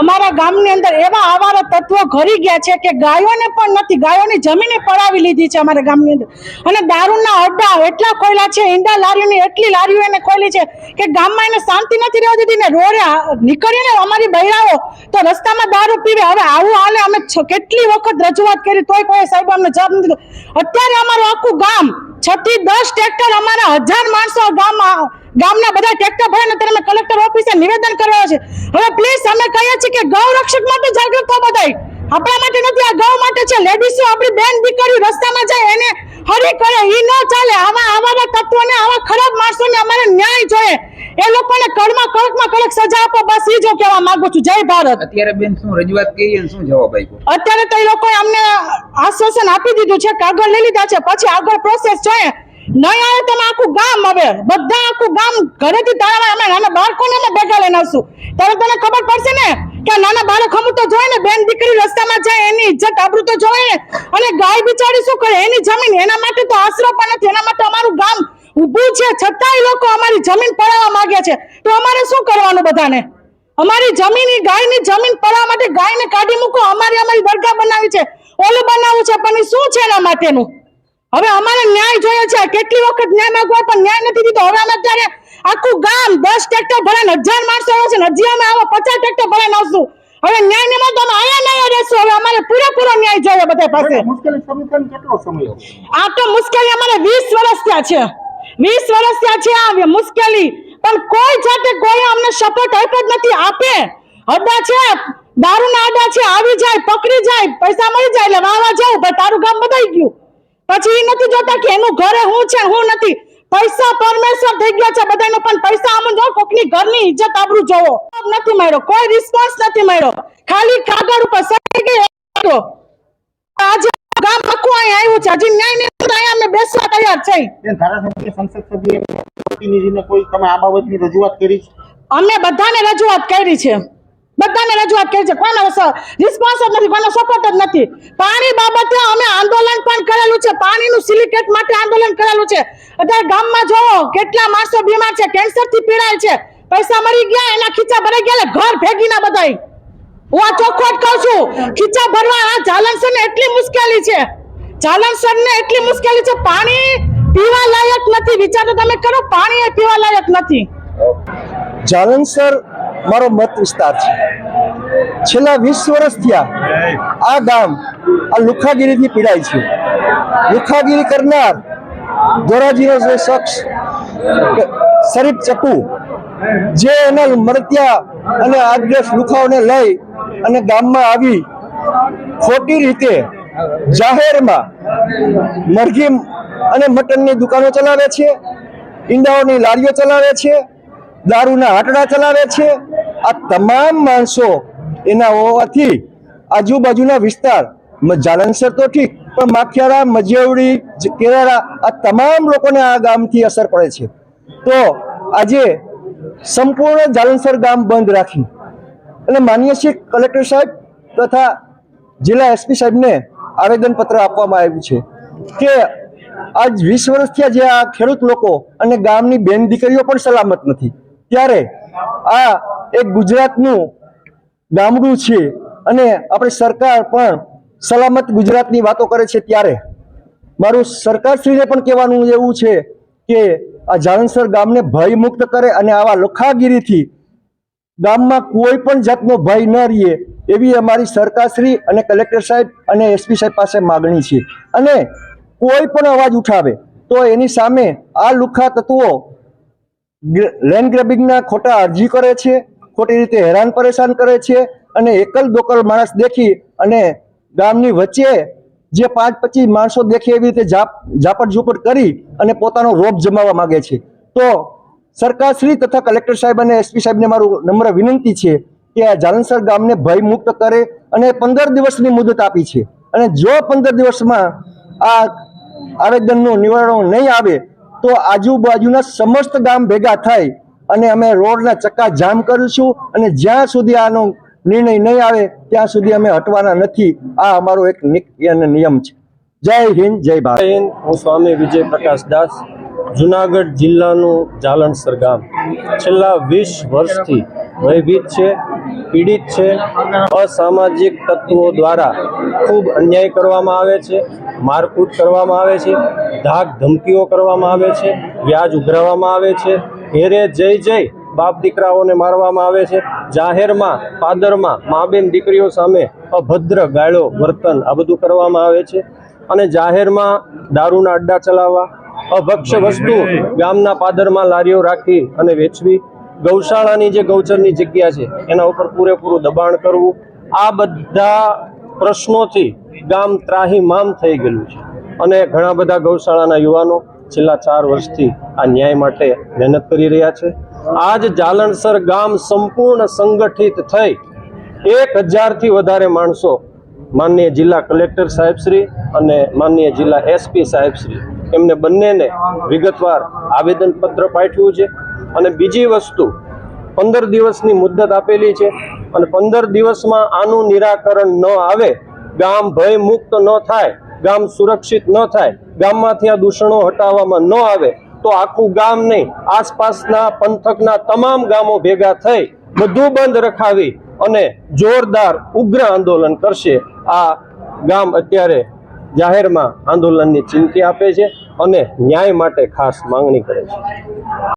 અમારા ગામની અંદર એવા આવારા તત્વો ઘરી ગયા છે કે ગાયોને પણ નથી, ગાયોની જમીને પડાવી લીધી છે અમારા ગામની અંદર. અને દારૂના અડ્ડા એટલા ખોલ્યા છે, ઈંડા લારીઓની એટલી લારીઓ એને ખોલી છે કે ગામમાં એને શાંતિ નથી રહેવા દીધી ને રોડે નીકળીને અમારી બૈરાઓ તો રસ્તામાં દારૂ પીવે. હવે આવું હાલે અમે કેટલી વખત રજૂઆત કરી તોય કોઈ સાહેબ અમને જવાબ અત્યારે અમારું આખું ગામ છથી દસ ટ્રેક્ટર અમારા હજાર માણસો ગામમાં ગામના બધા ટ્રેક્ટર ભરે ને અમે કલેક્ટર ઓફિસે નિવેદન કરવા છે. હવે પ્લીઝ અમે કહીએ છીએ કે ગૌ રક્ષક માટે જાગૃત થો બધાય. આપણા માટે નથી આ ગૌ માટે છે. લેડીઝો આપણી બેન દીકરી રસ્તામાં જાય એને હરી કરે ઈ ન ચાલે. આવા આવા તત્વોને આવા ખરાબ માણસોને અમારે ન્યાય જોઈએ. એ લોકોને કડમાં કડકમાં કડક સજા આપો. બસ ઈ જો કહેવા માંગુ છું. જય ભારત. અત્યારે બેન શું રજૂઆત કરી અને શું જવાબ આપ્યો? અત્યારે તો એ લોકોએ અમને આશ્વાસન આપી દીધું છે કાગળ લઈ લીધા છે. પછી આગળ પ્રોસેસ જોઈએ. નહીં આવે તો આખું ગામ હવે. બધા આખું ગામ ઘરેથી તાળા અમે નાના બાળકોને અમે ભેગા લઈને આવશું. ત્યારે તને ખબર પડશે ને કે નાના બાળક હમું તો જોઈએ ને, બેન દીકરી રસ્તામાં જાય, એની ઇજ્જત આબરૂ તો જોઈએ ને. અને ગાય બિચારી શું કરે? એની જમીન, એના માટે તો આશરો પણ નથી. એના માટે અમારું ગામ ઊભું છે. છતાંય લોકો અમારી જમીન પડાવવા માંગે છે. તો અમારે શું કરવાનું બધાને? અમારી જમીન ગાયની જમીન પડવા માટે ગાયને કાઢી મૂકો. અમારી અમારી દરગાહ બનાવી છે. ઓલું બનાવવું છે, પણ શું છે એના માટેનું? હવે અમારે ન્યાય જોઈએ છે. કેટલી વખત ન્યાય માંગવો પણ ન્યાય નથી દીધો. હવે અમે અત્યારે આખું ગામ દસ ટ્રેક્ટર ભરાને હજાર માણસો આવે છે ને હજી અમે આવા પચાસ ટ્રેક્ટર ભરાને આવશું. હવે ન્યાય ને તો અમે આયા નહીં રહેશું. હવે અમારે પૂરેપૂરો ન્યાય જોઈએ બધા પાસે? આ તો મુશ્કેલી અમારે વીસ વર્ષ ત્યાં છે. વીસ વર્ષ ત્યાં છે આ મુશ્કેલી. પણ કોઈ જાતે કોઈ અમને સપોર્ટ આપ્યો જ નથી. આપે. અડા છે. દારૂના અડા છે. આવી જાય પકડી જાય પૈસા મળી જાય એટલે વાવા જાવ પણ તારું ગામ બધાઈ ગયું. પછી એ નથી જોતા કે એનું ઘરે હું છે હું નથી. પૈસા પરમેશ્વર થઈ ગયા છે બધાનો પણ પૈસા આમ જો કોકની ઘરની ઇજ્જત આબરૂ જોવો. નથી મળ્યો કોઈ રિસ્પોન્સ નથી મળ્યો. ખાલી કાગળ ઉપર સહી ગઈ હતો. આજે ગામ આખું અહીં આવ્યું છે હજી ન્યાય ને અહીંયા અમે બેસવા તૈયાર છે. ધારાસભ્ય સંસદ સભ્ય પ્રતિનિધિને કોઈ તમે આ બાબતની રજૂઆત કરી છે? અમે બધાને રજૂઆત કરી છે. બધાને રજૂઆત કરી છે. કોઈનો રિસ્પોન્સ નથી, કોઈનો સપોર્ટ જ નથી. પાણી બાબતે અમે આંદોલન પણ કરેલું છે. પાણીનું સિલિકેટ માટે આંદોલન કરેલું છે. અત્યારે ગામમાં જોવો કેટલા માણસો બીમાર છે કેન્સરથી પીડાય છે. પૈસા મળી ગયા, એના ખીચા ભરાઈ ગયા ઘર ભેગી ના બધાય. હું આ ચોખ્ખોટ કહું છું, ખીચા ભરવા આ જાલનસર ને એટલી મુશ્કેલી છે. જાલનસર ને એટલી મુશ્કેલી છે, પાણી પીવા લાયક નથી. વિચાર તમે કરો, પાણી એ પીવા લાયક નથી. જાલનસર મારો મત વિસ્તાર છે. છેલ્લા વીસ વર્ષ થયા આ ગામ આ લુખાગીરીથી પીડાય છે. લુખાગીરી કરનાર ધોરાજીનો જે શખ્સ, શરીફ ચકુ, જે એના મરત્યા અને આગ્રસ લુખાઓને લઈ અને ગામમાં આવી, ખોટી રીતે જાહેરમાં મરઘી અને મટનની દુકાનો ચલાવે છે, ઈંડાઓની લારીઓ ચલાવે છે, દારૂના આટડા ચલાવે છે. આ તમામ માણસો એના હોવાથી આજુબાજુના વિસ્તાર જાલંસર તો ઠીક, પણ માખિયાળા, મજેવડી કેરાળા, આ તમામ લોકોને આ ગામથી અસર પડે છે. તો આજે સંપૂર્ણ જાલંસર ગામ બંધ રાખી. અને માનીએ છીએ કલેક્ટર સાહેબ તથા જિલ્લા એસપી સાહેબને આવેદનપત્ર આપવામાં આવ્યું છે કે આજ વીસ વર્ષથી જે આ ખેડૂત લોકો અને ગામની બેન દીકરીઓ પણ સલામત નથી. ત્યારે આ એક ગુજરાતનું ગામડું છે અને આપણી સરકાર પણ સલામત ગુજરાતની વાતો કરે છે ત્યારે. મારું સરકારશ્રીને પણ કહેવાનું એવું છે કે આ જાણસર ગામને ભયમુક્ત કરે અને આવા લખાગીરીથી ગામમાં કોઈ પણ જાતનો ભય ન રહીએ એવી અમારી સરકારશ્રી અને કલેક્ટર સાહેબ અને એસપી સાહેબ પાસે માગણી છે. અને કોઈ પણ અવાજ ઉઠાવે તો એની સામે આ લુખા તત્વો લેન્ડ ગ્રેબિંગના ખોટા અરજી કરે છે ખોટી રીતે હેરાન પરેશાન કરે છે અને એકલ દોકલ માણસ દેખી અને ગામની વચ્ચે જે પાંચ પચીસ માણસો દેખે એવી રીતે જાપ ઝાપટ ઝૂપટ કરી અને પોતાનો રોપ જમાવવા માગે છે. તો સરકારશ્રી તથા કલેક્ટર સાહેબ અને એસપી સાહેબને મારું નમ્ર વિનંતી છે કે આ જાલનસર ગામને ભયમુક્ત કરે અને પંદર દિવસની મુદત આપી છે. અને જો પંદર દિવસમાં આ આવેદનનું નિવારણ નહીં આવે, તો આજુબાજુના સમસ્ત ગામ ભેગા થઈ અને અમે રોડના ચક્કા જામ કરીશું અને જ્યાં સુધી આનો નિર્ણય નહીં આવે, ત્યાં સુધી અમે હટવાના નથી. આ અમારો એક નિયમ છે. જય હિન્દ, જય ભારત. હું સ્વામી વિજય પ્રકાશ દાસ, જુનાગઢ જિલ્લાનું જાલણસર ગામ. છેલ્લા વીસ વર્ષથી ભયભીત છે, પીડિત છે, અસામાજિક તત્વો દ્વારા ખૂબ અન્યાય કરવામાં આવે છે, મારકૂટ કરવામાં આવે છે ધાક ધમકીઓ કરવામાં આવે છે, વ્યાજ ઉઘરાવવામાં આવે છે ઘેરે જઈ જઈ બાપ દીકરાઓને મારવામાં આવે છે. જાહેરમાં, પાદરમાં મા બેન દીકરીઓ સામે અભદ્ર ગાળો, વર્તન આ બધું કરવામાં આવે છે. અને જાહેરમાં દારૂના અડ્ડા ચલાવવા અભક્ષ્ય વસ્તુ ગામના પાદરમાં લારીઓ રાખી અને વેચવી, ગૌશાળાની જે ગૌચરની જગ્યા છે, એના ઉપર પૂરેપૂરું દબાણ કરવું, આ બધા પ્રશ્નોથી ગામ ત્રાહીમામ થઈ ગયેલું છે. અને ઘણા બધા ગૌશાળાના યુવાનો છેલ્લા ચાર વર્ષથી આ ન્યાય માટે મહેનત કરી રહ્યા છે. આજ જાલણસર ગામ સંપૂર્ણ સંગઠિત થઈ એક હજારથી વધારે માણસો માનનીય જિલ્લા કલેક્ટર સાહેબશ્રી અને માનનીય જિલ્લા એસપી સાહેબશ્રી એમને બંનેને વિગતવાર આવેદનપત્ર પાઠવ્યું છે. અને બીજી વસ્તુ, પંદર દિવસની મુદ્દત આપેલી છે અને પંદર દિવસમાં આનું નિરાકરણ ન આવે, ગામ ભય મુક્ત ન થાય ગામ સુરક્ષિત ન થાય, ગામમાંથી આ દૂષણો હટાવવામાં ન આવે, તો આખું ગામ નહીં, આસપાસના પંથકના તમામ ગામો ભેગા થઈ બધું બંધ રખાવી અને જોરદાર ઉગ્ર આંદોલન કરશે. આ ગામ અત્યારે જાહેરમાં આંદોલનની ચીમકી આપે છે અને ન્યાય માટે ખાસ માંગણી કરે છે.